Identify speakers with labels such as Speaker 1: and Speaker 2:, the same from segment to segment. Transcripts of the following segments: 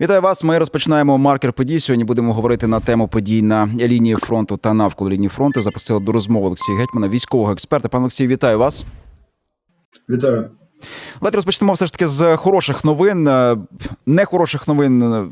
Speaker 1: Вітаю вас. Ми розпочинаємо маркер подій. Сьогодні будемо говорити на тему подій на лінії фронту та навколо лінії фронту. Запросили до розмови Олексія Гетьмана, військового експерта. Пане Олексій, вітаю вас.
Speaker 2: Вітаю.
Speaker 1: Давайте розпочнемо все ж таки з хороших новин. Е, Нехороших новин е,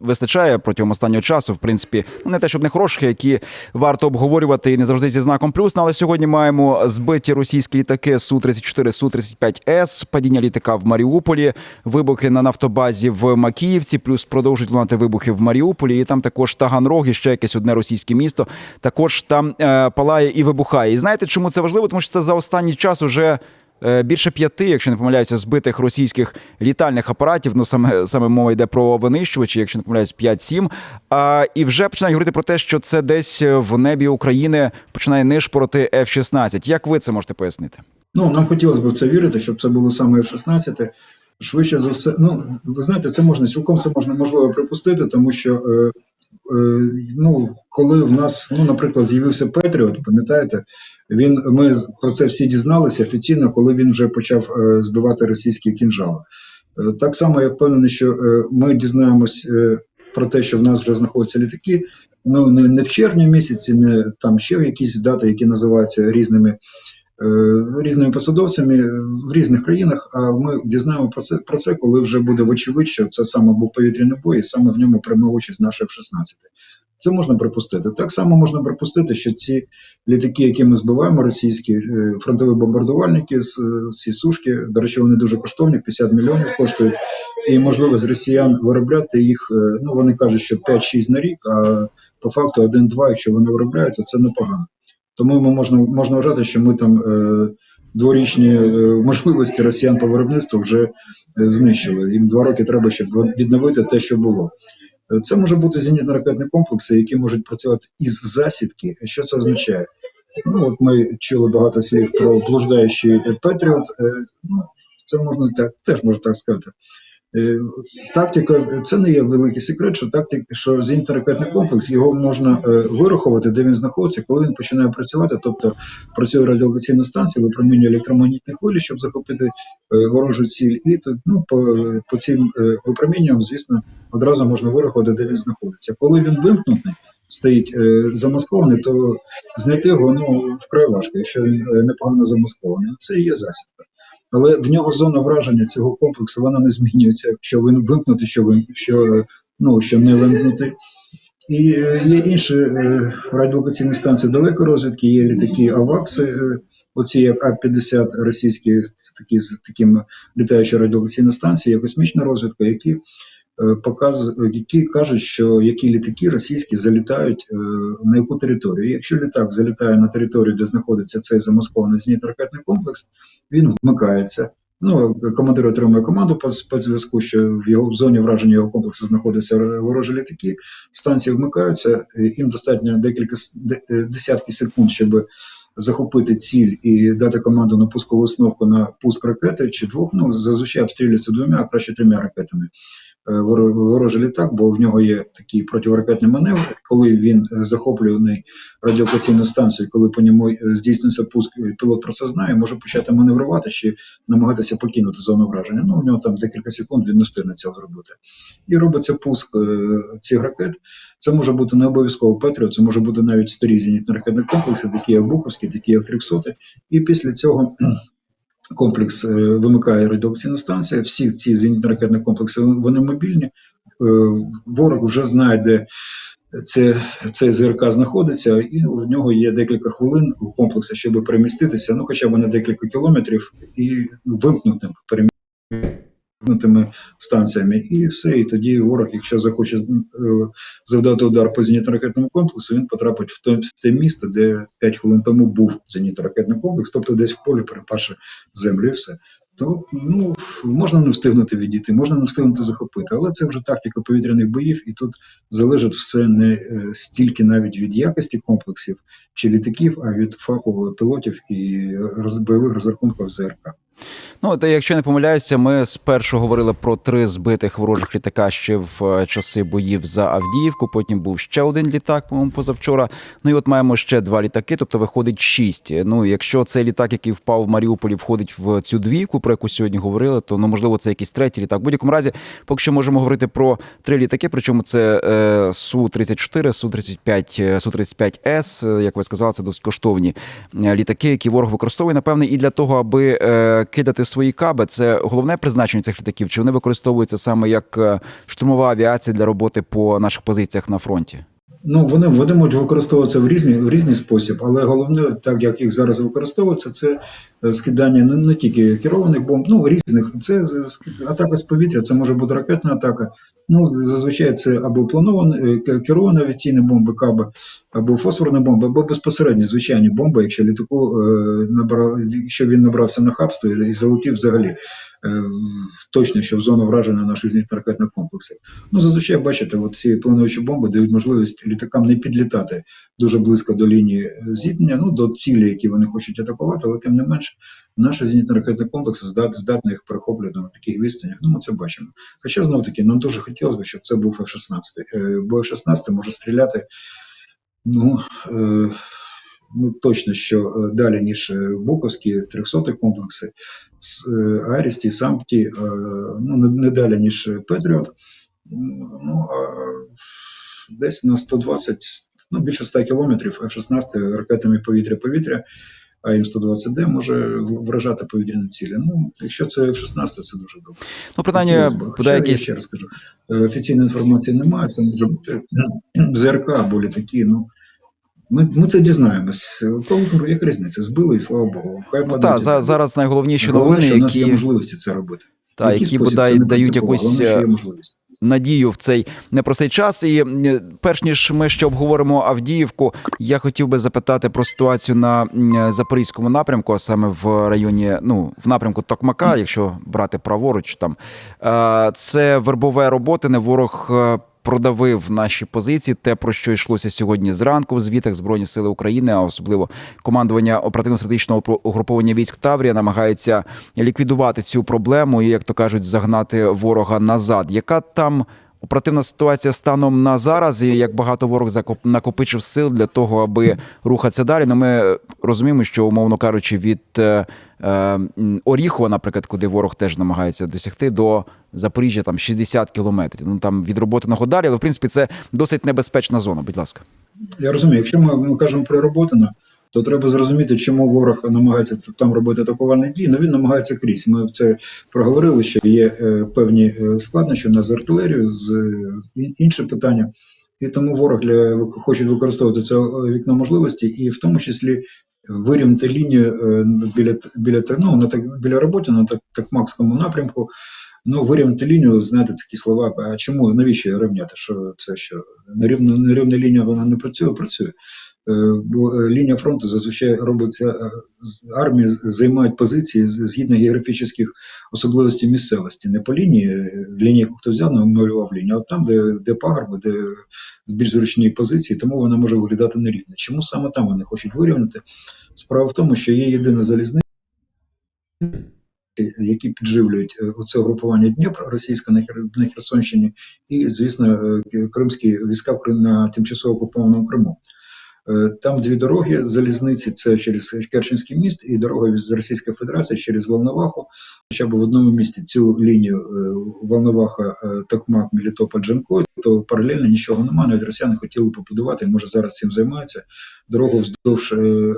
Speaker 1: вистачає протягом останнього часу. В принципі, ну не те, щоб не хороших, які варто обговорювати і не завжди зі знаком плюс. Ну, Але сьогодні маємо збиті російські літаки су 34 су 35 с падіння літака в Маріуполі, вибухи на нафтобазі в Макіївці, плюс продовжують лунати вибухи в Маріуполі. І там також Таганрог, і ще якесь одне російське місто. Також там е, палає і вибухає. І знаєте, чому це важливо? Тому що це за останній час уже. Е, Більше п'яти, якщо не помиляюся, збитих російських літальних апаратів. Ну саме саме мова йде про винищувачі, якщо не помиляюсь, 5-7. А і вже починають говорити про те, що це десь в небі України починає нишпорити F-16. Як ви це можете пояснити?
Speaker 2: Ну, нам хотілося б в це вірити, щоб це було саме F-16. Швидше за все, ну ви знаєте, це можна цілком це можна можливо припустити, тому що е, е, ну, коли в нас, ну, наприклад, з'явився Петріот, пам'ятаєте, він ми про це всі дізналися офіційно, коли він вже почав е, збивати російські кінжали. Е, так само я впевнений, що е, ми дізнаємось е, про те, що в нас вже знаходяться літаки. Ну не, не в червні місяці, не там ще якісь дати, які називаються різними. Е, Різними посадовцями в різних країнах, а ми дізнаємо про це про це, коли вже буде вочевидь, що це саме був повітряний бой, і саме в ньому приймав участь наш F-16. Це можна припустити. Так само можна припустити, що ці літаки, які ми збиваємо, російські е, фронтові бомбардувальники, з- е, ці сушки, до речі, вони дуже коштовні, 50 мільйонів коштують. І можливо з росіян виробляти їх. е, Ну вони кажуть, що 5-6 на рік, а по факту 1-2, якщо вони виробляють, то це непогано. Тому ми можна можна вважати, що ми там е, дворічні е, можливості росіян по виробництву вже е, знищили. Їм два роки треба, щоб відновити те, що було. Це може бути зенітно-ракетні комплекси, які можуть працювати із засідки. Що це означає? Ну от ми чули багато слів про блуждаючий Петріот. Ну це можна так теж можна так сказати. Е, Тактика це не є великий секрет, що тактик, що зенітно-ракетний комплекс його можна е, вирахувати, де він знаходиться, коли він починає працювати. Тобто працює радіолокаційна станція, випромінює електромагнітні хвилі, щоб захопити е, ворожу ціль. І то ну по, по цим випромінюванням, звісно, одразу можна вирахувати, де він знаходиться. Коли він вимкнутий, стоїть замаскований, то знайти його ну вкрай важко, якщо він непогано замаскований. Це і є засідка. Але в нього зона враження цього комплексу вона не змінюється, що він вимкнути, що він що, ну, що не вимкнути. І е, є інші е, радіолокаційні станції далеко розвідки, є літаки АВАКСи, е, оці як А-50 російські, такі з таким літаючі радіолокаційні станції, є космічна розвідка, які показ, які кажуть, що які літаки російські залітають е, на яку територію. І якщо літак залітає на територію, де знаходиться цей замаскований зенітно-ракетний комплекс, він вмикається. Ну, командир отримує команду по, по зв'язку, що в його в зоні враження його комплексу знаходяться ворожі літаки. Станції вмикаються, е, їм достатньо декілька с- де- е, десятки секунд, щоб захопити ціль і дати команду на пускову установку на пуск ракети чи двох. Ну зазвичай обстрілюються двома, а краще трьома ракетами. Е, воро- Ворожий літак, бо в нього є такий противоракетний маневр, коли він е, захоплюваний радіолокаційну станцію, коли по ньому е, здійснюється пуск, пілот про це знає, може почати маневрувати чи намагатися покинути зону враження. Ну, у нього там декілька секунд він не встигне цього зробити. І робиться пуск цих ракет. Це може бути не обов'язково Петріо, це може бути навіть старі зенітно-ракетні комплекси, такі як Буковські, такі як Триксоти. І після цього комплекс е, вимикає радіоакційна станція. Всі ці зенітно-ракетні комплекси вони мобільні. Е, Ворог вже знає, де це, цей ЗРК знаходиться, і в нього є декілька хвилин у комплексі, щоб переміститися, ну хоча б на декілька кілометрів, і вимкнутим переміститими станціями, і все. І тоді ворог, якщо захоче е, завдати удар по зенітно-ракетному комплексу, він потрапить в те, в те місто, де 5 хвилин тому був зенітно-ракетний комплекс, тобто десь в полі перепаше землю і все. То ну можна не встигнути відійти, можна не встигнути захопити, але це вже тактика повітряних боїв, і тут залежить все не е, стільки навіть від якості комплексів чи літаків, а від фаху пілотів і бойових розрахунків ЗРК.
Speaker 1: Ну, та якщо не помиляюся, ми спершу говорили про три збитих ворожих літака ще в е, часи боїв за Авдіївку. Потім був ще один літак, по-моєму, позавчора. Ну і от маємо ще два літаки, тобто виходить шість. Ну, якщо цей літак, який впав в Маріуполі, входить в цю двійку, про яку сьогодні говорили, то ну можливо це якийсь третій літак. В будь-якому разі, поки що можемо говорити про три літаки. Причому це е, су 34 су 35 су 35 с Як ви сказали, це досить коштовні е, літаки, які ворог використовує, напевне, і для того, аби е, кидати свої каби. Це головне призначення цих літаків. Чи вони використовуються саме як е, штурмова авіація для роботи по наших позиціях на фронті?
Speaker 2: Ну, вони, вони можуть використовуватися в різні, в різний спосіб, але головне, так як їх зараз використовується, це е, скидання не, не тільки керованих бомб, ну різних. Це атака з повітря, це може бути ракетна атака. Ну, зазвичай це або плановані е, керовані авіаційні бомби, каби, або фосфорні бомби, або безпосередні звичайні бомби, якщо літаку е, набрав, якщо він набрався на хабство і, залетів взагалі точно, що в зону враження наших зенітно-ракетних комплексів. Ну, зазвичай бачите, от ці плануючі бомби дають можливість літакам не підлітати дуже близько до лінії е, зіткнення, ну до цілі, які вони хочуть атакувати, але тим не менш, наші зенітно-ракетні комплекси здат, здатні їх перехоплювати на таких відстанях. Ну, ми це бачимо. Хоча знов таки, нам дуже хотілося б, щоб це був F-16. Е, Бо F-16 може стріляти, ну. Е, Ну, точно, що далі, ніж Буковські 300 комплекси, Арісті, Сампті, ну, не, далі, ніж Петріот. Ну, а десь на 120, ну, більше 100 кілометрів F-16 ракетами повітря-повітря, а М120Д може вражати повітряні цілі. Ну, якщо це F-16, це дуже добре.
Speaker 1: Ну, принаймні, буде
Speaker 2: Хоча, я ще раз кажу, е, офіційної інформації немає, це може бути ЗРК або літаки. Ну, ми, ми це дізнаємось. Тому як різниця, збили і слава Богу. Хай
Speaker 1: ну, та, за, зараз найголовніші
Speaker 2: Головне,
Speaker 1: новини,
Speaker 2: що в нас є можливості це робити.
Speaker 1: та,
Speaker 2: який
Speaker 1: які бодай дають якусь
Speaker 2: головне, що
Speaker 1: е,
Speaker 2: є можливість.
Speaker 1: Надію в цей непростий час. І перш ніж ми ще обговоримо Авдіївку, я хотів би запитати про ситуацію на запорізькому напрямку, а саме в районі, ну в напрямку Токмака, якщо брати праворуч, там Е, це вербове роботи. Не ворог. Продавив наші позиції, те про що йшлося сьогодні зранку в звітах Збройні Сили України, а особливо командування оперативно-стратегічного угруповання військ Таврія намагається ліквідувати цю проблему і, як то кажуть, загнати ворога назад. Яка там оперативна ситуація станом на зараз, і як багато ворог накопичив сил для того, аби рухатися далі? Ну, ми розуміємо, що умовно кажучи, від е, е, Оріхова, наприклад, куди ворог теж намагається досягти, до Запоріжжя там 60 кілометрів. Ну там від роботиного далі, але в принципі це досить небезпечна зона. Будь ласка.
Speaker 2: Я розумію, якщо ми, ми кажемо про роботина, то треба зрозуміти, чому ворог намагається там робити атакувальні дії. Ну він намагається крізь. Ми це проговорили, що є е, певні е, складнощі у нас з артилерією, з е, ін- питання. І тому ворог для, хоче використовувати це вікно можливості, і в тому числі вирівняти лінію біля, біля, ну, на, так- біля роботи на так, такмакському напрямку. Ну, вирівняти лінію, знаєте, такі слова. А чому навіщо рівняти? Що це що нерівна, нерівна лінія вона не працює, працює. Е, Бо е, лінія фронту зазвичай робиться е, з- армії займають позиції згідно географічних особливостей місцевості. Не по лінії, лінійку хто взяв, намалював лінію, а там, де, де пагорби, де більш зручні позиції, тому вона може виглядати нерівно. Чому саме там вони хочуть вирівняти? Справа в тому, що є єдина залізниця, які підживлюють оце групування Дніпр російське на Хер- Херсонщині, і, звісно, кримські війська на тимчасово окупованому Криму. Е, Там дві дороги залізниці: це через Керченський міст і дорога з Російської Федерації через Волноваху. Хоча б в одному місті цю лінію е, Волноваха, е, Токмак, Мелітополь, Джанкой, то паралельно нічого немає. Навіть росіяни хотіли побудувати, може зараз цим займаються дорогу вздовж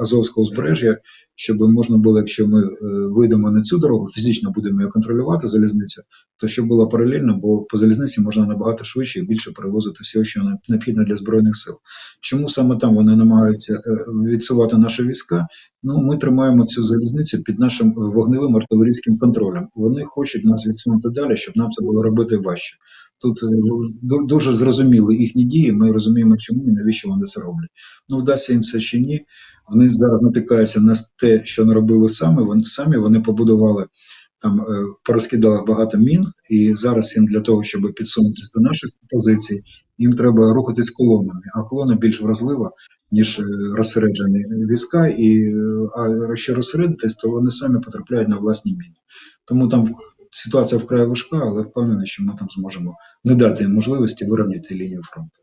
Speaker 2: Азовського узбережжя, щоб можна було, якщо ми вийдемо на цю дорогу, фізично будемо її контролювати залізницю, то щоб було паралельно, бо по залізниці можна набагато швидше і більше перевозити всього, що необхідно для збройних сил. Чому саме там вони намагаються е, відсувати наші війська? Ну, ми тримаємо цю залізницю під нашим е, вогневим артилерійським контролем. Вони хочуть нас відсунути далі, щоб нам це було робити важче. Тут е, дуже зрозуміли їхні дії. Ми розуміємо, чому і навіщо вони це роблять. Ну, вдасться їм це чи ні. Вони зараз натикаються на те, що не робили самі. Вони самі вони побудували там, е, порозкидали багато мін, і зараз їм для того, щоб підсунутися до наших позицій, їм треба рухатись колонами. А колона більш вразлива, ніж е, розсереджені війська, і е, а якщо розсередитись, то вони самі потрапляють на власні міни. Тому там ситуація вкрай важка, але впевнений, що ми там зможемо не дати їм можливості вирівняти лінію фронту.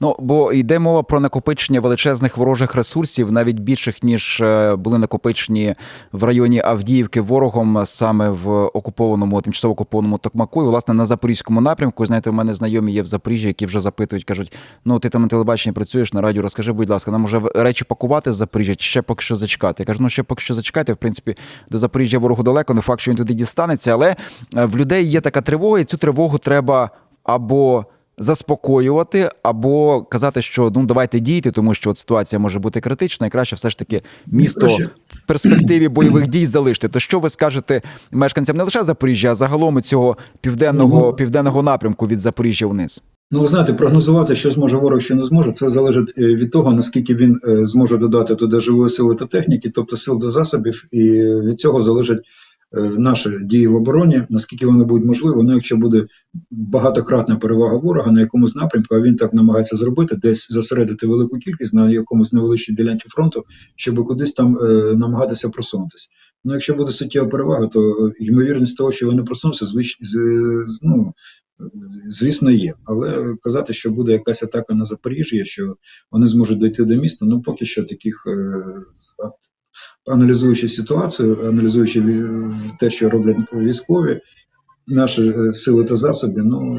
Speaker 1: Ну бо йде мова про накопичення величезних ворожих ресурсів, навіть більших ніж е, були накопичені в районі Авдіївки ворогом саме в окупованому, тимчасово окупованому Токмаку. І, власне, на запорізькому напрямку. Знаєте, у мене знайомі є в Запоріжжі, які вже запитують, кажуть: ну ти там на телебаченні працюєш на радіо. Розкажи, будь ласка, нам може речі пакувати з Запоріжжя, чи ще поки що зачекати. Я кажу, ну ще поки що зачекайте. В принципі, до Запоріжжя ворогу далеко, не факт, що він туди дістанеться, але е, в людей є така тривога, і цю тривогу треба або заспокоювати або казати, що ну давайте дійте, тому що от ситуація може бути критична, і краще все ж таки місто в перспективі бойових дій залишити. То що ви скажете мешканцям не лише Запоріжжя, а загалом цього південного
Speaker 2: Ну,
Speaker 1: південного напрямку від Запоріжжя вниз?
Speaker 2: Ну, ви знаєте, прогнозувати, що зможе ворог, що не зможе, це залежить е, від того, наскільки він е, зможе додати туди живої сили та техніки, тобто сил до засобів, і від цього залежать е, наші дії в обороні, наскільки вони будуть можливі. Ну, якщо буде багатократна перевага ворога на якомусь напрямку, а він так намагається зробити, десь зосередити велику кількість на якомусь невеличкій ділянці фронту, щоб кудись там е, намагатися просунутися. Ну, якщо буде суттєва перевага, то е, ймовірність того, що вони просунуться, звич... з, з- ну, звісно, є. Але казати, що буде якась атака на Запоріжжя, що вони зможуть дійти до міста, ну поки що таких. е, Аналізуючи ситуацію, аналізуючи те, що роблять військові, наші е, сили та засоби, ну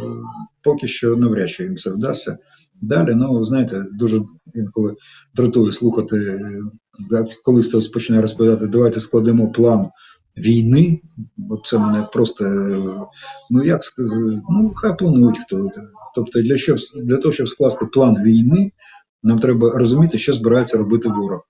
Speaker 2: поки що навряд чи їм це вдасться. Далі, ну знаєте, дуже інколи дратує слухати, е, коли хтось починає розповідати, давайте складемо план війни. От це мене просто, е, ну як сказати, ну хай планують хто. Тобто, для, щоб, для того, щоб скласти план війни, нам треба розуміти, що збирається робити ворог,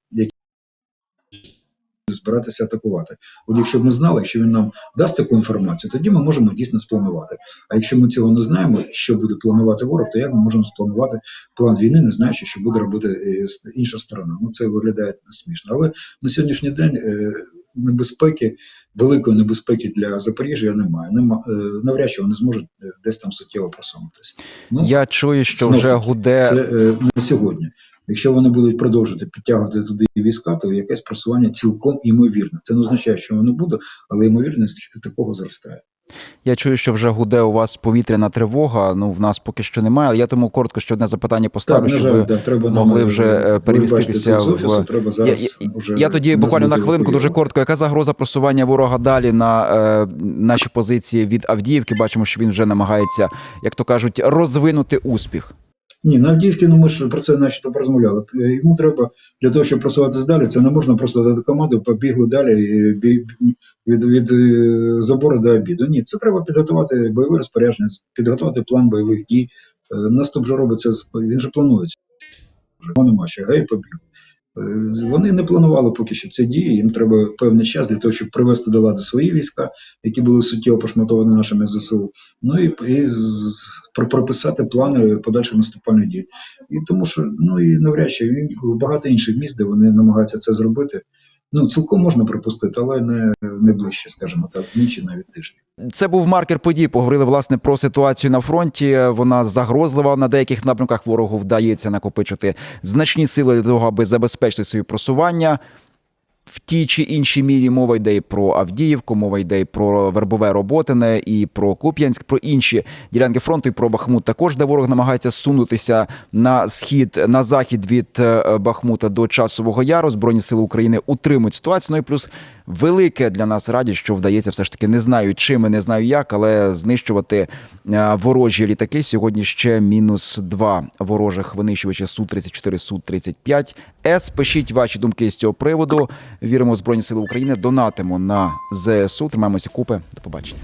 Speaker 2: збиратися атакувати. От якщо б ми знали, якщо він нам дасть таку інформацію, тоді ми можемо дійсно спланувати. А якщо ми цього не знаємо, що буде планувати ворог, то як ми можемо спланувати план війни, не знаючи, що буде робити е, інша сторона? Ну це виглядає смішно. Але на сьогоднішній день е, небезпеки, великої небезпеки для Запоріжжя немає. Нема е, навряд чи вони зможуть десь там суттєво просунутися. Ну
Speaker 1: Я чую, що вже гуде
Speaker 2: це е, на сьогодні. Якщо вони будуть продовжувати підтягувати туди війська, то якесь просування цілком імовірне. Це не означає, що воно буде, але ймовірність такого зростає.
Speaker 1: Я чую, що вже гуде у вас повітряна тривога. Ну в нас поки що немає. Але я тому коротко ще одне запитання поставлю,
Speaker 2: Так,
Speaker 1: щоб
Speaker 2: жаль,
Speaker 1: ви
Speaker 2: да, треба
Speaker 1: могли вже,
Speaker 2: е,
Speaker 1: е, переміститися в-
Speaker 2: офісу, треба зараз
Speaker 1: я,
Speaker 2: уже
Speaker 1: я тоді буквально на хвилинку дуже коротко. Яка загроза просування ворога далі на е, наші позиції від Авдіївки? Бачимо, що він вже намагається, як то кажуть, розвинути успіх.
Speaker 2: Ні, на Авдіївці, ну ми ж про це начебто порозмовляли. Йому треба для того, щоб просуватися далі, це не можна просто дати команду, побігли далі від, від е, забору до обіду. Ні, це треба підготувати бойове розпорядження, підготувати план бойових дій. Е, Наступ вже робиться, він же планується. Вже нема ще гей, побіг. Е, Вони не планували поки що ці дії. Їм треба певний час для того, щоб привести до ладу свої війська, які були суттєво пошматовані нашими ЗСУ. Ну і, і прописати плани подальших наступальних дій. І тому що ну і навряд чи багато інших міст, де вони намагаються це зробити. Ну цілком можна припустити, але не, не ближче, скажімо так, дні чи навіть тижні.
Speaker 1: Це був маркер подій. Поговорили власне про ситуацію на фронті. Вона загрозлива на деяких напрямках. Ворогу вдається накопичити значні сили для того, аби забезпечити свої просування. В тій чи іншій мірі мова йде і про Авдіївку, мова йде і про Вербове Роботине, і про Куп'янськ, про інші ділянки фронту, і про Бахмут. Також де ворог намагається сунутися на схід, на захід від е, Бахмута до часового яру. Збройні сили України утримують ситуацію. Ну і плюс велике для нас радість, що вдається все ж таки не знаю чим і не знаю як, але знищувати е, ворожі літаки. Сьогодні ще мінус два ворожих винищувача су 34 су 35 С. Пишіть ваші думки з цього приводу. Віримо в Збройні Сили України. Донатимо на ЗСУ. Тримаємося купи. До побачення.